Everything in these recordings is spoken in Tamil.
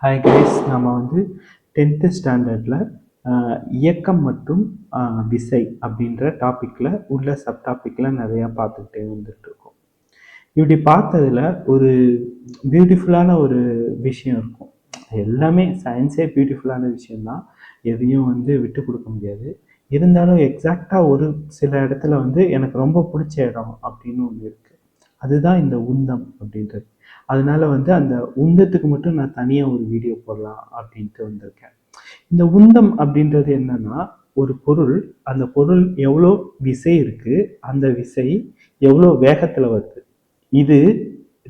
ஹாய் கைஸ் நம்ம வந்து டென்த்து ஸ்டாண்டர்டில் இயக்கம் மற்றும் விசை அப்படின்ற டாப்பிக்கில் உள்ள சப் டாப்பிக்கில் நிறையா பார்த்துக்கிட்டே வந்துட்டுருக்கோம். இப்படி பார்த்ததுல ஒரு பியூட்டிஃபுல்லான ஒரு விஷயம் இருக்கும். எல்லாமே சயின்ஸே பியூட்டிஃபுல்லான விஷயம்தான். எதையும் வந்து விட்டு கொடுக்க முடியாது. இருந்தாலும் எக்ஸாக்டாக ஒரு சில இடத்துல வந்து எனக்கு ரொம்ப பிடிச்ச இடம் அப்படின்னு ஒன்று இருக்குது அதுதான் இந்த உந்தம் அப்படின்றது. அதனால வந்து அந்த உந்தத்துக்கு மட்டும் நான் தனியாக ஒரு வீடியோ போடலாம் அப்படின்ட்டு வந்திருக்கேன். இந்த உந்தம் அப்படின்றது என்னன்னா ஒரு பொருள் அந்த பொருள் எவ்வளோ விசை இருக்கு அந்த விசை எவ்வளோ வேகத்தில் வருது. இது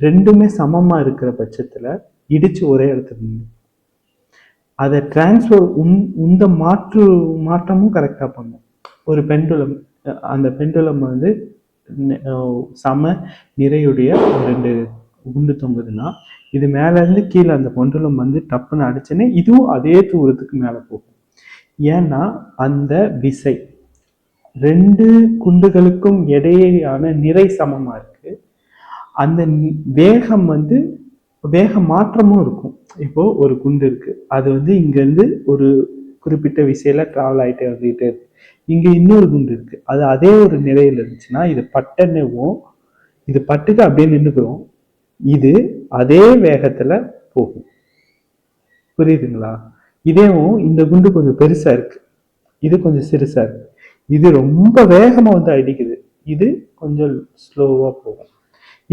ரெண்டுமே சமமாக இருக்கிற பட்சத்தில் இடிச்சு ஒரே இடத்துல அதை டிரான்ஸ்ஃபர் உந் உந்த மாற்று மாற்றமும் கரெக்டாக பண்ணும். ஒரு பெண்டுலம் அந்த பெண்டுலம் வந்து சம நிறையுடைய ரெண்டு குண்டு தொங்குதுன்னா இது மேலேருந்து கீழே அந்த பெண்டுலம் வந்து டப்புன்னு அடிச்சுன்னு இதுவும் அதே தூரத்துக்கு மேலே போகும். ஏன்னா அந்த விசை ரெண்டு குண்டுகளுக்கும் இடையேயான நிறை சமமா இருக்கு. அந்த வேகம் வந்து வேக மாற்றமும் இருக்கும். இப்போ ஒரு குண்டு இருக்கு. அது வந்து இங்கேருந்து ஒரு குறிப்பிட்ட விசையில ட்ராவல் ஆயிட்டே வந்துகிட்டே இருக்கு. இங்கே இன்னொரு குண்டு இருக்கு. அது அதே ஒரு நிலையில் இருந்துச்சுன்னா இது பட்டனவும் இது பட்டுக்கு அப்படியே நின்றுக்கிறோம் இது அதே வேகத்துல போகும். புரியுதுங்களா? இதேவும் இந்த குண்டு கொஞ்சம் பெருசா இருக்கு. இது கொஞ்சம் சிறுசா இருக்கு. இது ரொம்ப வேகமா வந்து அடிக்குது. இது கொஞ்சம் ஸ்லோவா போகும்.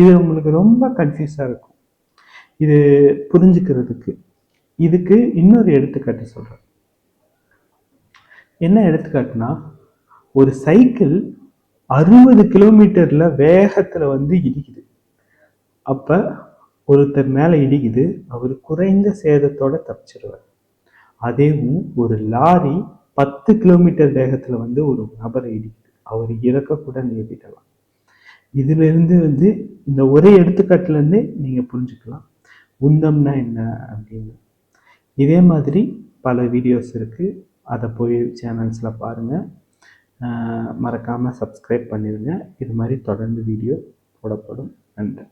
இது உங்களுக்கு ரொம்ப கன்ஃபியூஸா இருக்கும். இது புரிஞ்சுக்கிறதுக்கு. இதுக்கு இன்னொரு எடுத்துக்காட்டு சொல்றேன். என்ன எடுத்துக்காட்டுனா ஒரு சைக்கிள் அறுபது கிலோமீட்டரில் வேகத்தில் வந்து இடிக்குது. அப்போ ஒருத்தர் மேலே இடிக்குது அவர் குறைந்த சேதத்தோட தப்பிச்சிருவார். அதேவும் ஒரு லாரி பத்து கிலோமீட்டர் வேகத்தில் வந்து ஒரு நபரை இடிக்குது. அவர் இறக்க கூட நேரிடலாம். இதிலிருந்து வந்து இந்த ஒரே எடுத்துக்காட்டுல நீங்கள் புரிஞ்சுக்கலாம். உந்தம்னா என்ன அப்படின்னு. இதே மாதிரி பல வீடியோஸ் இருக்குது அதை போய் சேனல்ஸில் பாருங்கள் மறக்காமல் சப்ஸ்கிரைப் பண்ணிடுங்க இது மாதிரி தொடர்ந்து வீடியோ போடப்படும். நன்றி.